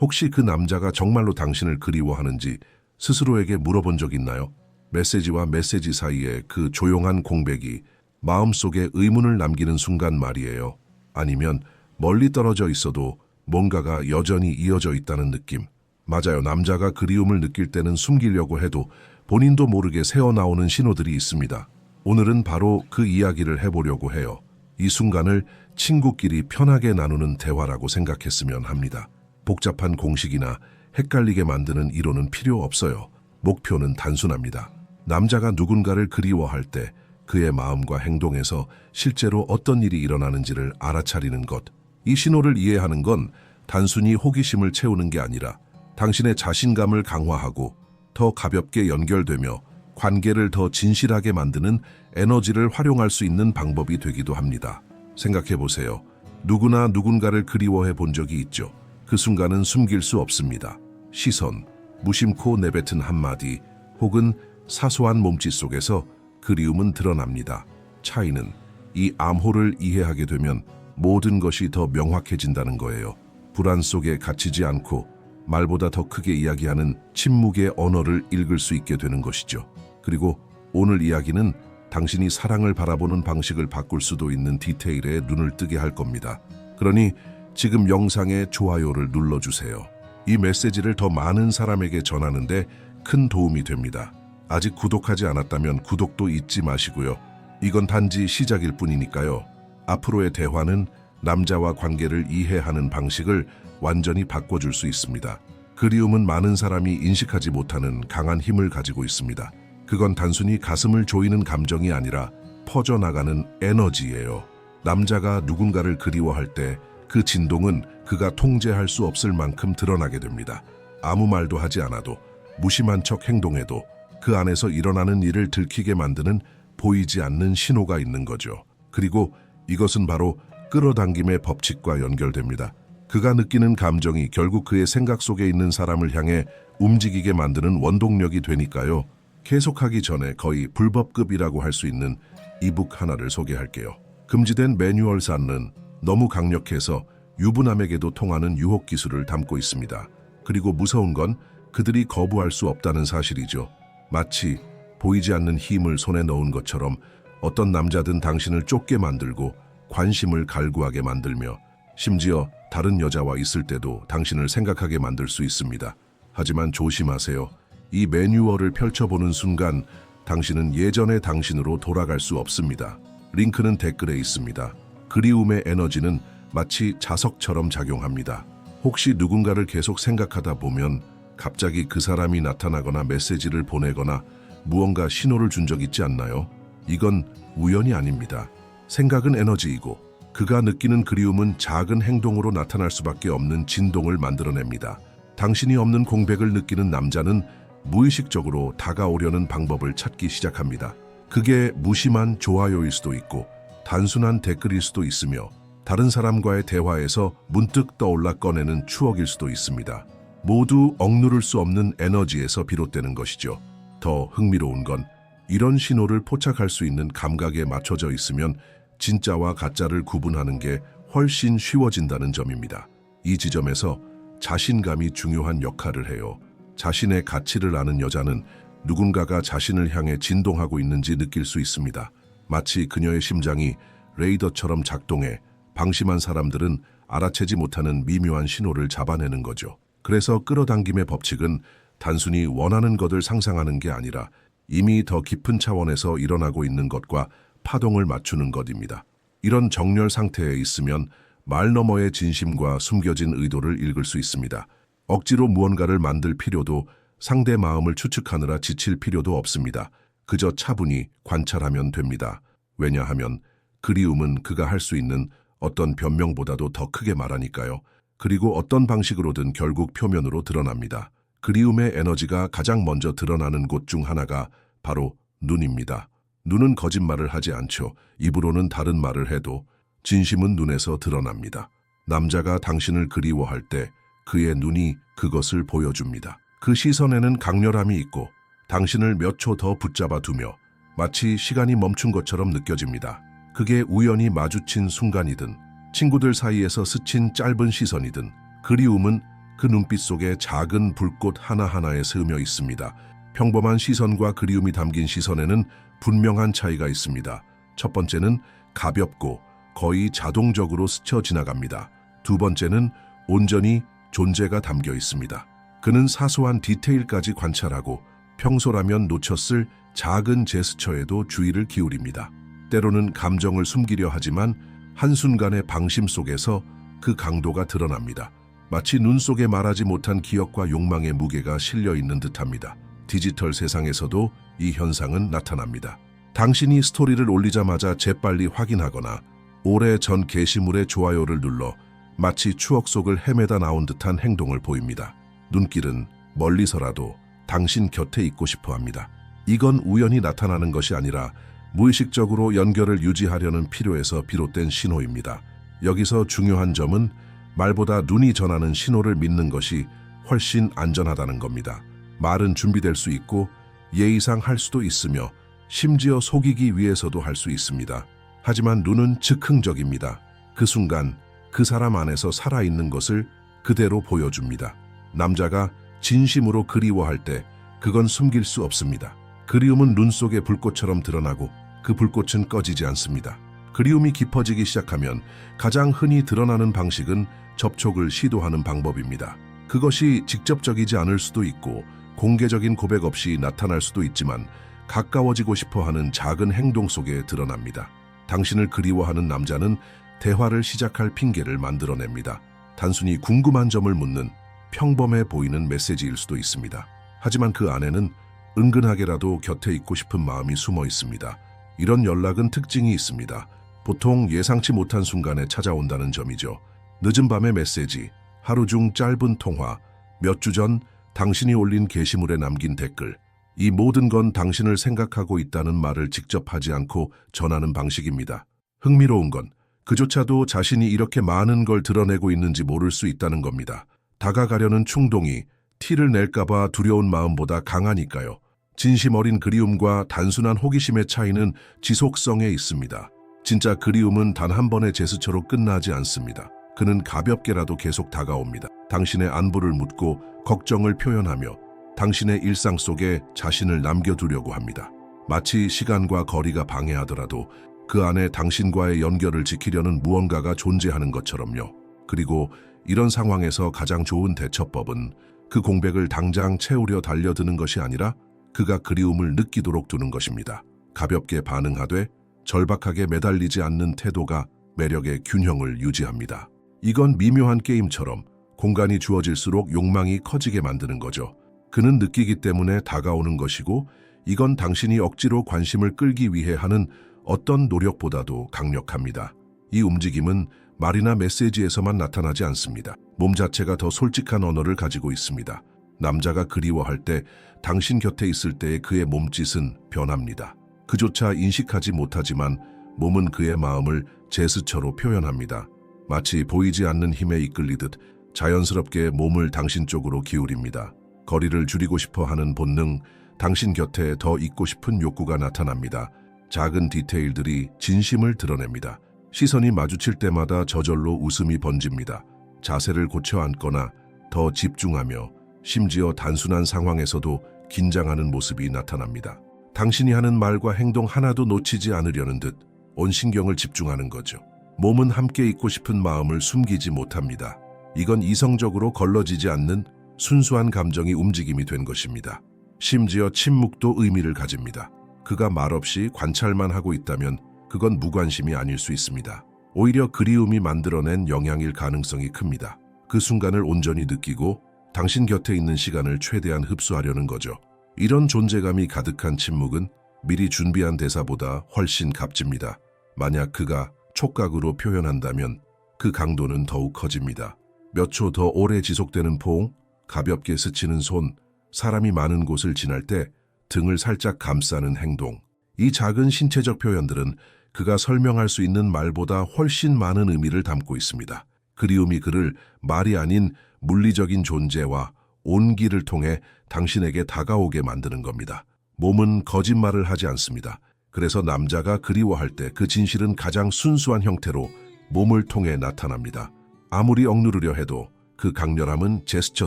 혹시 그 남자가 정말로 당신을 그리워하는지 스스로에게 물어본 적 있나요? 메시지와 메시지 사이에 그 조용한 공백이 마음속에 의문을 남기는 순간 말이에요. 아니면 멀리 떨어져 있어도 뭔가가 여전히 이어져 있다는 느낌. 맞아요. 남자가 그리움을 느낄 때는 숨기려고 해도 본인도 모르게 새어나오는 신호들이 있습니다. 오늘은 바로 그 이야기를 해보려고 해요. 이 순간을 친구끼리 편하게 나누는 대화라고 생각했으면 합니다. 복잡한 공식이나 헷갈리게 만드는 이론은 필요 없어요. 목표는 단순합니다. 남자가 누군가를 그리워할 때 그의 마음과 행동에서 실제로 어떤 일이 일어나는지를 알아차리는 것. 이 신호를 이해하는 건 단순히 호기심을 채우는 게 아니라 당신의 자신감을 강화하고 더 가볍게 연결되며 관계를 더 진실하게 만드는 에너지를 활용할 수 있는 방법이 되기도 합니다. 생각해 보세요. 누구나 누군가를 그리워해 본 적이 있죠. 그 순간은 숨길 수 없습니다. 시선, 무심코 내뱉은 한마디, 혹은 사소한 몸짓 속에서 그리움은 드러납니다. 차이는 이 암호를 이해하게 되면 모든 것이 더 명확해진다는 거예요. 불안 속에 갇히지 않고 말보다 더 크게 이야기하는 침묵의 언어를 읽을 수 있게 되는 것이죠. 그리고 오늘 이야기는 당신이 사랑을 바라보는 방식을 바꿀 수도 있는 디테일에 눈을 뜨게 할 겁니다. 그러니 지금 영상에 좋아요를 눌러주세요. 이 메시지를 더 많은 사람에게 전하는데 큰 도움이 됩니다. 아직 구독하지 않았다면 구독도 잊지 마시고요. 이건 단지 시작일 뿐이니까요. 앞으로의 대화는 남자와 관계를 이해하는 방식을 완전히 바꿔줄 수 있습니다. 그리움은 많은 사람이 인식하지 못하는 강한 힘을 가지고 있습니다. 그건 단순히 가슴을 조이는 감정이 아니라 퍼져나가는 에너지예요. 남자가 누군가를 그리워할 때 그 진동은 그가 통제할 수 없을 만큼 드러나게 됩니다. 아무 말도 하지 않아도 무심한 척 행동해도 그 안에서 일어나는 일을 들키게 만드는 보이지 않는 신호가 있는 거죠. 그리고 이것은 바로 끌어당김의 법칙과 연결됩니다. 그가 느끼는 감정이 결국 그의 생각 속에 있는 사람을 향해 움직이게 만드는 원동력이 되니까요. 계속하기 전에 거의 불법급이라고 할 수 있는 이북 하나를 소개할게요. 금지된 매뉴얼산은 너무 강력해서 유부남에게도 통하는 유혹 기술을 담고 있습니다. 그리고 무서운 건 그들이 거부할 수 없다는 사실이죠. 마치 보이지 않는 힘을 손에 넣은 것처럼 어떤 남자든 당신을 쫓게 만들고 관심을 갈구하게 만들며 심지어 다른 여자와 있을 때도 당신을 생각하게 만들 수 있습니다. 하지만 조심하세요. 이 매뉴얼을 펼쳐보는 순간 당신은 예전의 당신으로 돌아갈 수 없습니다. 링크는 댓글에 있습니다. 그리움의 에너지는 마치 자석처럼 작용합니다. 혹시 누군가를 계속 생각하다 보면 갑자기 그 사람이 나타나거나 메시지를 보내거나 무언가 신호를 준 적 있지 않나요? 이건 우연이 아닙니다. 생각은 에너지이고 그가 느끼는 그리움은 작은 행동으로 나타날 수밖에 없는 진동을 만들어냅니다. 당신이 없는 공백을 느끼는 남자는 무의식적으로 다가오려는 방법을 찾기 시작합니다. 그게 무심한 좋아요일 수도 있고 단순한 댓글일 수도 있으며 다른 사람과의 대화에서 문득 떠올라 꺼내는 추억일 수도 있습니다. 모두 억누를 수 없는 에너지에서 비롯되는 것이죠. 더 흥미로운 건 이런 신호를 포착할 수 있는 감각에 맞춰져 있으면 진짜와 가짜를 구분하는 게 훨씬 쉬워진다는 점입니다. 이 지점에서 자신감이 중요한 역할을 해요. 자신의 가치를 아는 여자는 누군가가 자신을 향해 진동하고 있는지 느낄 수 있습니다. 마치 그녀의 심장이 레이더처럼 작동해 방심한 사람들은 알아채지 못하는 미묘한 신호를 잡아내는 거죠. 그래서 끌어당김의 법칙은 단순히 원하는 것을 상상하는 게 아니라 이미 더 깊은 차원에서 일어나고 있는 것과 파동을 맞추는 것입니다. 이런 정렬 상태에 있으면 말 너머의 진심과 숨겨진 의도를 읽을 수 있습니다. 억지로 무언가를 만들 필요도 상대 마음을 추측하느라 지칠 필요도 없습니다. 그저 차분히 관찰하면 됩니다. 왜냐하면 그리움은 그가 할 수 있는 어떤 변명보다도 더 크게 말하니까요. 그리고 어떤 방식으로든 결국 표면으로 드러납니다. 그리움의 에너지가 가장 먼저 드러나는 곳 중 하나가 바로 눈입니다. 눈은 거짓말을 하지 않죠. 입으로는 다른 말을 해도 진심은 눈에서 드러납니다. 남자가 당신을 그리워할 때 그의 눈이 그것을 보여줍니다. 그 시선에는 강렬함이 있고 당신을 몇 초 더 붙잡아 두며 마치 시간이 멈춘 것처럼 느껴집니다. 그게 우연히 마주친 순간이든 친구들 사이에서 스친 짧은 시선이든 그리움은 그 눈빛 속에 작은 불꽃 하나하나에 스며 있습니다. 평범한 시선과 그리움이 담긴 시선에는 분명한 차이가 있습니다. 첫 번째는 가볍고 거의 자동적으로 스쳐 지나갑니다. 두 번째는 온전히 존재가 담겨 있습니다. 그는 사소한 디테일까지 관찰하고 평소라면 놓쳤을 작은 제스처에도 주의를 기울입니다. 때로는 감정을 숨기려 하지만 한순간의 방심 속에서 그 강도가 드러납니다. 마치 눈 속에 말하지 못한 기억과 욕망의 무게가 실려 있는 듯합니다. 디지털 세상에서도 이 현상은 나타납니다. 당신이 스토리를 올리자마자 재빨리 확인하거나 오래 전 게시물의 좋아요를 눌러 마치 추억 속을 헤매다 나온 듯한 행동을 보입니다. 눈길은 멀리서라도 당신 곁에 있고 싶어 합니다. 이건 우연히 나타나는 것이 아니라 무의식적으로 연결을 유지하려는 필요에서 비롯된 신호입니다. 여기서 중요한 점은 말보다 눈이 전하는 신호를 믿는 것이 훨씬 안전하다는 겁니다. 말은 준비될 수 있고 예의상 할 수도 있으며 심지어 속이기 위해서도 할 수 있습니다. 하지만 눈은 즉흥적입니다. 그 순간 그 사람 안에서 살아있는 것을 그대로 보여줍니다. 남자가 진심으로 그리워할 때 그건 숨길 수 없습니다. 그리움은 눈 속의 불꽃처럼 드러나고 그 불꽃은 꺼지지 않습니다. 그리움이 깊어지기 시작하면 가장 흔히 드러나는 방식은 접촉을 시도하는 방법입니다. 그것이 직접적이지 않을 수도 있고 공개적인 고백 없이 나타날 수도 있지만 가까워지고 싶어 하는 작은 행동 속에 드러납니다. 당신을 그리워하는 남자는 대화를 시작할 핑계를 만들어냅니다. 단순히 궁금한 점을 묻는 평범해 보이는 메시지일 수도 있습니다. 하지만 그 안에는 은근하게라도 곁에 있고 싶은 마음이 숨어 있습니다. 이런 연락은 특징이 있습니다. 보통 예상치 못한 순간에 찾아온다는 점이죠. 늦은 밤의 메시지, 하루 중 짧은 통화, 몇 주 전 당신이 올린 게시물에 남긴 댓글, 이 모든 건 당신을 생각하고 있다는 말을 직접 하지 않고 전하는 방식입니다. 흥미로운 건 그조차도 자신이 이렇게 많은 걸 드러내고 있는지 모를 수 있다는 겁니다. 다가가려는 충동이 티를 낼까봐 두려운 마음보다 강하니까요. 진심 어린 그리움과 단순한 호기심의 차이는 지속성에 있습니다. 진짜 그리움은 단 한 번의 제스처로 끝나지 않습니다. 그는 가볍게라도 계속 다가옵니다. 당신의 안부를 묻고 걱정을 표현하며 당신의 일상 속에 자신을 남겨두려고 합니다. 마치 시간과 거리가 방해하더라도 그 안에 당신과의 연결을 지키려는 무언가가 존재하는 것처럼요. 그리고 이런 상황에서 가장 좋은 대처법은 그 공백을 당장 채우려 달려드는 것이 아니라 그가 그리움을 느끼도록 두는 것입니다. 가볍게 반응하되 절박하게 매달리지 않는 태도가 매력의 균형을 유지합니다. 이건 미묘한 게임처럼 공간이 주어질수록 욕망이 커지게 만드는 거죠. 그는 느끼기 때문에 다가오는 것이고 이건 당신이 억지로 관심을 끌기 위해 하는 어떤 노력보다도 강력합니다. 이 움직임은 말이나 메시지에서만 나타나지 않습니다. 몸 자체가 더 솔직한 언어를 가지고 있습니다. 남자가 그리워할 때 당신 곁에 있을 때의 그의 몸짓은 변합니다. 그조차 인식하지 못하지만 몸은 그의 마음을 제스처로 표현합니다. 마치 보이지 않는 힘에 이끌리듯 자연스럽게 몸을 당신 쪽으로 기울입니다. 거리를 줄이고 싶어 하는 본능, 당신 곁에 더 있고 싶은 욕구가 나타납니다. 작은 디테일들이 진심을 드러냅니다. 시선이 마주칠 때마다 저절로 웃음이 번집니다. 자세를 고쳐 앉거나 더 집중하며 심지어 단순한 상황에서도 긴장하는 모습이 나타납니다. 당신이 하는 말과 행동 하나도 놓치지 않으려는 듯 온 신경을 집중하는 거죠. 몸은 함께 있고 싶은 마음을 숨기지 못합니다. 이건 이성적으로 걸러지지 않는 순수한 감정이 움직임이 된 것입니다. 심지어 침묵도 의미를 가집니다. 그가 말없이 관찰만 하고 있다면 그건 무관심이 아닐 수 있습니다. 오히려 그리움이 만들어낸 영향일 가능성이 큽니다. 그 순간을 온전히 느끼고 당신 곁에 있는 시간을 최대한 흡수하려는 거죠. 이런 존재감이 가득한 침묵은 미리 준비한 대사보다 훨씬 값집니다. 만약 그가 촉각으로 표현한다면 그 강도는 더욱 커집니다. 몇 초 더 오래 지속되는 포옹, 가볍게 스치는 손, 사람이 많은 곳을 지날 때 등을 살짝 감싸는 행동. 이 작은 신체적 표현들은 그가 설명할 수 있는 말보다 훨씬 많은 의미를 담고 있습니다. 그리움이 그를 말이 아닌 물리적인 존재와 온기를 통해 당신에게 다가오게 만드는 겁니다. 몸은 거짓말을 하지 않습니다. 그래서 남자가 그리워할 때 그 진실은 가장 순수한 형태로 몸을 통해 나타납니다. 아무리 억누르려 해도 그 강렬함은 제스처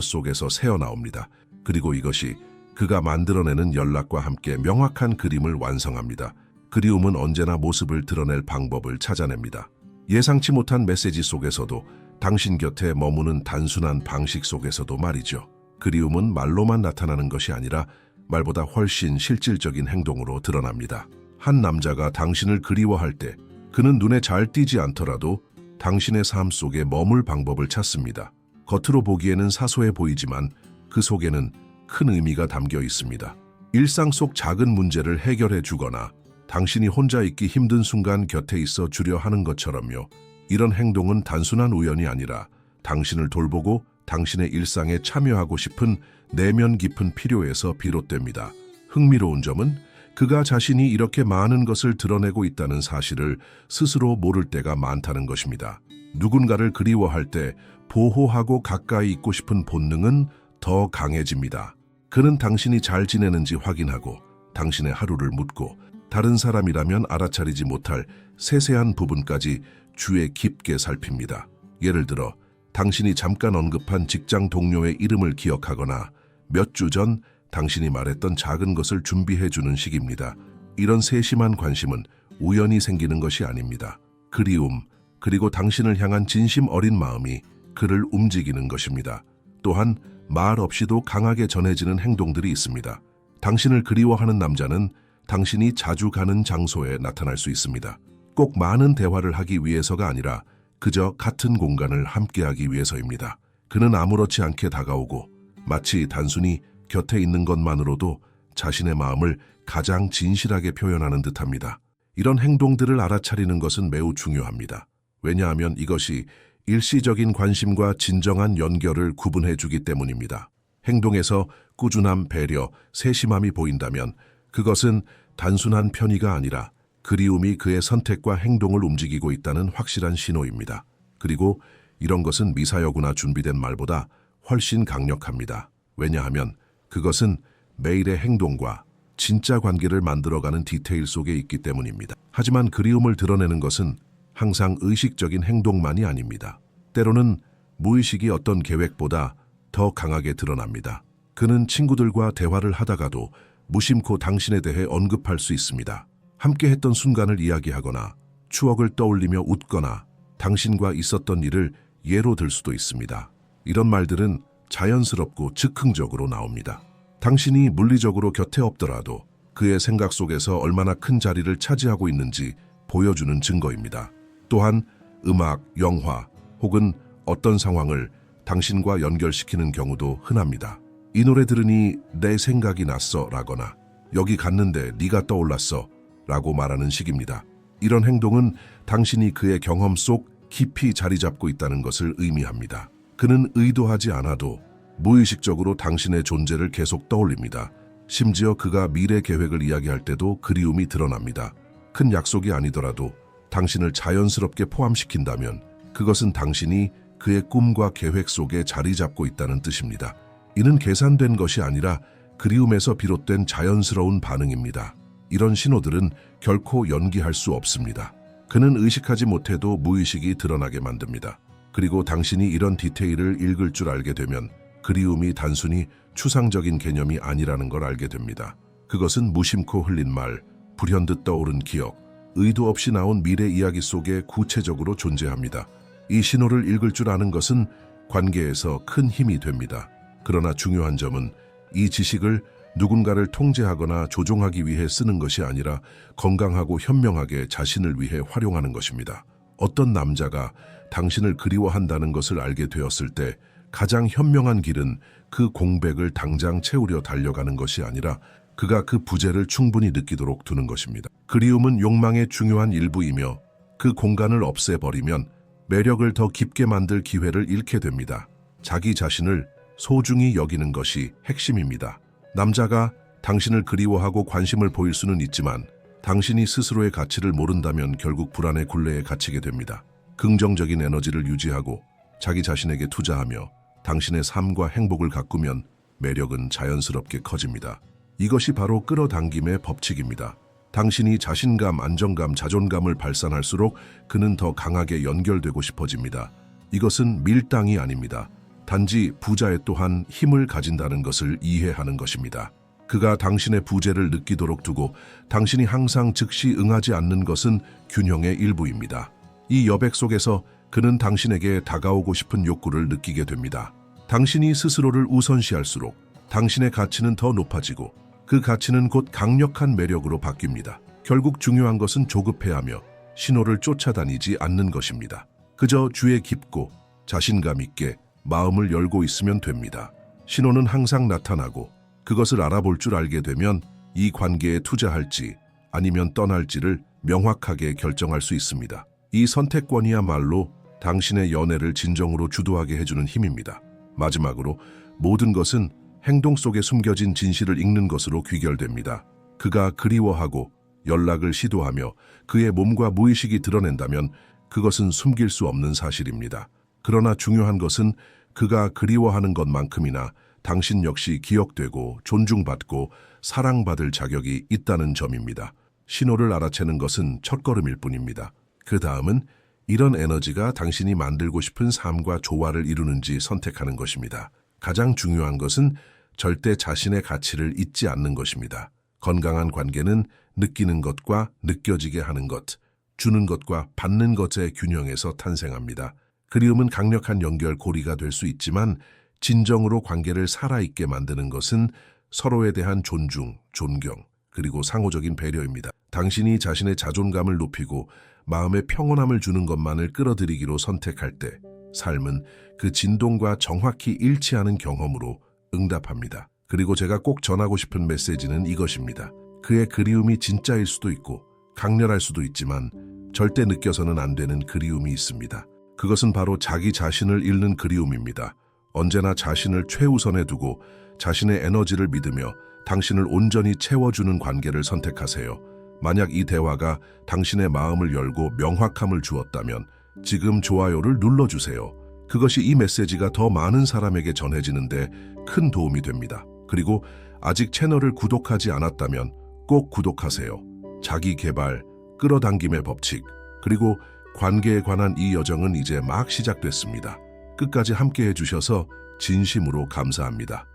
속에서 새어나옵니다. 그리고 이것이 그가 만들어내는 연락과 함께 명확한 그림을 완성합니다. 그리움은 언제나 모습을 드러낼 방법을 찾아냅니다. 예상치 못한 메시지 속에서도 당신 곁에 머무는 단순한 방식 속에서도 말이죠. 그리움은 말로만 나타나는 것이 아니라 말보다 훨씬 실질적인 행동으로 드러납니다. 한 남자가 당신을 그리워할 때 그는 눈에 잘 띄지 않더라도 당신의 삶 속에 머물 방법을 찾습니다. 겉으로 보기에는 사소해 보이지만 그 속에는 큰 의미가 담겨 있습니다. 일상 속 작은 문제를 해결해 주거나 당신이 혼자 있기 힘든 순간 곁에 있어 주려 하는 것처럼요. 이런 행동은 단순한 우연이 아니라 당신을 돌보고 당신의 일상에 참여하고 싶은 내면 깊은 필요에서 비롯됩니다. 흥미로운 점은 그가 자신이 이렇게 많은 것을 드러내고 있다는 사실을 스스로 모를 때가 많다는 것입니다. 누군가를 그리워할 때 보호하고 가까이 있고 싶은 본능은 더 강해집니다. 그는 당신이 잘 지내는지 확인하고 당신의 하루를 묻고 다른 사람이라면 알아차리지 못할 세세한 부분까지 주에 깊게 살핍니다. 예를 들어 당신이 잠깐 언급한 직장 동료의 이름을 기억하거나 몇 주 전 당신이 말했던 작은 것을 준비해 주는 식입니다. 이런 세심한 관심은 우연히 생기는 것이 아닙니다. 그리움, 그리고 당신을 향한 진심 어린 마음이 그를 움직이는 것입니다. 또한 말 없이도 강하게 전해지는 행동들이 있습니다. 당신을 그리워하는 남자는 당신이 자주 가는 장소에 나타날 수 있습니다. 꼭 많은 대화를 하기 위해서가 아니라 그저 같은 공간을 함께하기 위해서입니다. 그는 아무렇지 않게 다가오고 마치 단순히 곁에 있는 것만으로도 자신의 마음을 가장 진실하게 표현하는 듯합니다. 이런 행동들을 알아차리는 것은 매우 중요합니다. 왜냐하면 이것이 일시적인 관심과 진정한 연결을 구분해 주기 때문입니다. 행동에서 꾸준함, 배려, 세심함이 보인다면 그것은 단순한 편의가 아니라 그리움이 그의 선택과 행동을 움직이고 있다는 확실한 신호입니다. 그리고 이런 것은 미사여구나 준비된 말보다 훨씬 강력합니다. 왜냐하면 그것은 매일의 행동과 진짜 관계를 만들어가는 디테일 속에 있기 때문입니다. 하지만 그리움을 드러내는 것은 항상 의식적인 행동만이 아닙니다. 때로는 무의식이 어떤 계획보다 더 강하게 드러납니다. 그는 친구들과 대화를 하다가도 무심코 당신에 대해 언급할 수 있습니다. 함께 했던 순간을 이야기하거나 추억을 떠올리며 웃거나 당신과 있었던 일을 예로 들 수도 있습니다. 이런 말들은 자연스럽고 즉흥적으로 나옵니다. 당신이 물리적으로 곁에 없더라도 그의 생각 속에서 얼마나 큰 자리를 차지하고 있는지 보여주는 증거입니다. 또한 음악, 영화 혹은 어떤 상황을 당신과 연결시키는 경우도 흔합니다. 이 노래 들으니 내 생각이 났어 라거나 여기 갔는데 네가 떠올랐어 라고 말하는 식입니다. 이런 행동은 당신이 그의 경험 속 깊이 자리 잡고 있다는 것을 의미합니다. 그는 의도하지 않아도 무의식적으로 당신의 존재를 계속 떠올립니다. 심지어 그가 미래 계획을 이야기할 때도 그리움이 드러납니다. 큰 약속이 아니더라도 당신을 자연스럽게 포함시킨다면 그것은 당신이 그의 꿈과 계획 속에 자리 잡고 있다는 뜻입니다. 이는 계산된 것이 아니라 그리움에서 비롯된 자연스러운 반응입니다. 이런 신호들은 결코 연기할 수 없습니다. 그는 의식하지 못해도 무의식이 드러나게 만듭니다. 그리고 당신이 이런 디테일을 읽을 줄 알게 되면 그리움이 단순히 추상적인 개념이 아니라는 걸 알게 됩니다. 그것은 무심코 흘린 말, 불현듯 떠오른 기억, 의도 없이 나온 미래 이야기 속에 구체적으로 존재합니다. 이 신호를 읽을 줄 아는 것은 관계에서 큰 힘이 됩니다. 그러나 중요한 점은 이 지식을 누군가를 통제하거나 조종하기 위해 쓰는 것이 아니라 건강하고 현명하게 자신을 위해 활용하는 것입니다. 어떤 남자가 당신을 그리워한다는 것을 알게 되었을 때 가장 현명한 길은 그 공백을 당장 채우려 달려가는 것이 아니라 그가 그 부재를 충분히 느끼도록 두는 것입니다. 그리움은 욕망의 중요한 일부이며 그 공간을 없애버리면 매력을 더 깊게 만들 기회를 잃게 됩니다. 자기 자신을 소중히 여기는 것이 핵심입니다. 남자가 당신을 그리워하고 관심을 보일 수는 있지만 당신이 스스로의 가치를 모른다면 결국 불안의 굴레에 갇히게 됩니다. 긍정적인 에너지를 유지하고 자기 자신에게 투자하며 당신의 삶과 행복을 가꾸면 매력은 자연스럽게 커집니다. 이것이 바로 끌어당김의 법칙입니다. 당신이 자신감, 안정감, 자존감을 발산할수록 그는 더 강하게 연결되고 싶어집니다. 이것은 밀당이 아닙니다. 단지 부자에 또한 힘을 가진다는 것을 이해하는 것입니다. 그가 당신의 부재를 느끼도록 두고 당신이 항상 즉시 응하지 않는 것은 균형의 일부입니다. 이 여백 속에서 그는 당신에게 다가오고 싶은 욕구를 느끼게 됩니다. 당신이 스스로를 우선시할수록 당신의 가치는 더 높아지고 그 가치는 곧 강력한 매력으로 바뀝니다. 결국 중요한 것은 조급해하며 신호를 쫓아다니지 않는 것입니다. 그저 주에 깊고 자신감 있게 마음을 열고 있으면 됩니다. 신호는 항상 나타나고 그것을 알아볼 줄 알게 되면 이 관계에 투자할지 아니면 떠날지를 명확하게 결정할 수 있습니다. 이 선택권이야말로 당신의 연애를 진정으로 주도하게 해주는 힘입니다. 마지막으로 모든 것은 행동 속에 숨겨진 진실을 읽는 것으로 귀결됩니다. 그가 그리워하고 연락을 시도하며 그의 몸과 무의식이 드러낸다면 그것은 숨길 수 없는 사실입니다. 그러나 중요한 것은 그가 그리워하는 것만큼이나 당신 역시 기억되고 존중받고 사랑받을 자격이 있다는 점입니다. 신호를 알아채는 것은 첫걸음일 뿐입니다. 그 다음은 이런 에너지가 당신이 만들고 싶은 삶과 조화를 이루는지 선택하는 것입니다. 가장 중요한 것은 절대 자신의 가치를 잊지 않는 것입니다. 건강한 관계는 느끼는 것과 느껴지게 하는 것, 주는 것과 받는 것의 균형에서 탄생합니다. 그리움은 강력한 연결고리가 될 수 있지만 진정으로 관계를 살아있게 만드는 것은 서로에 대한 존중, 존경, 그리고 상호적인 배려입니다. 당신이 자신의 자존감을 높이고 마음의 평온함을 주는 것만을 끌어들이기로 선택할 때 삶은 그 진동과 정확히 일치하는 경험으로 응답합니다. 그리고 제가 꼭 전하고 싶은 메시지는 이것입니다. 그의 그리움이 진짜일 수도 있고 강렬할 수도 있지만 절대 느껴서는 안 되는 그리움이 있습니다. 그것은 바로 자기 자신을 잃는 그리움입니다. 언제나 자신을 최우선에 두고 자신의 에너지를 믿으며 당신을 온전히 채워주는 관계를 선택하세요. 만약 이 대화가 당신의 마음을 열고 명확함을 주었다면 지금 좋아요를 눌러주세요. 그것이 이 메시지가 더 많은 사람에게 전해지는데 큰 도움이 됩니다. 그리고 아직 채널을 구독하지 않았다면 꼭 구독하세요. 자기 개발, 끌어당김의 법칙, 그리고 관계에 관한 이 여정은 이제 막 시작됐습니다. 끝까지 함께 해 주셔서 진심으로 감사합니다.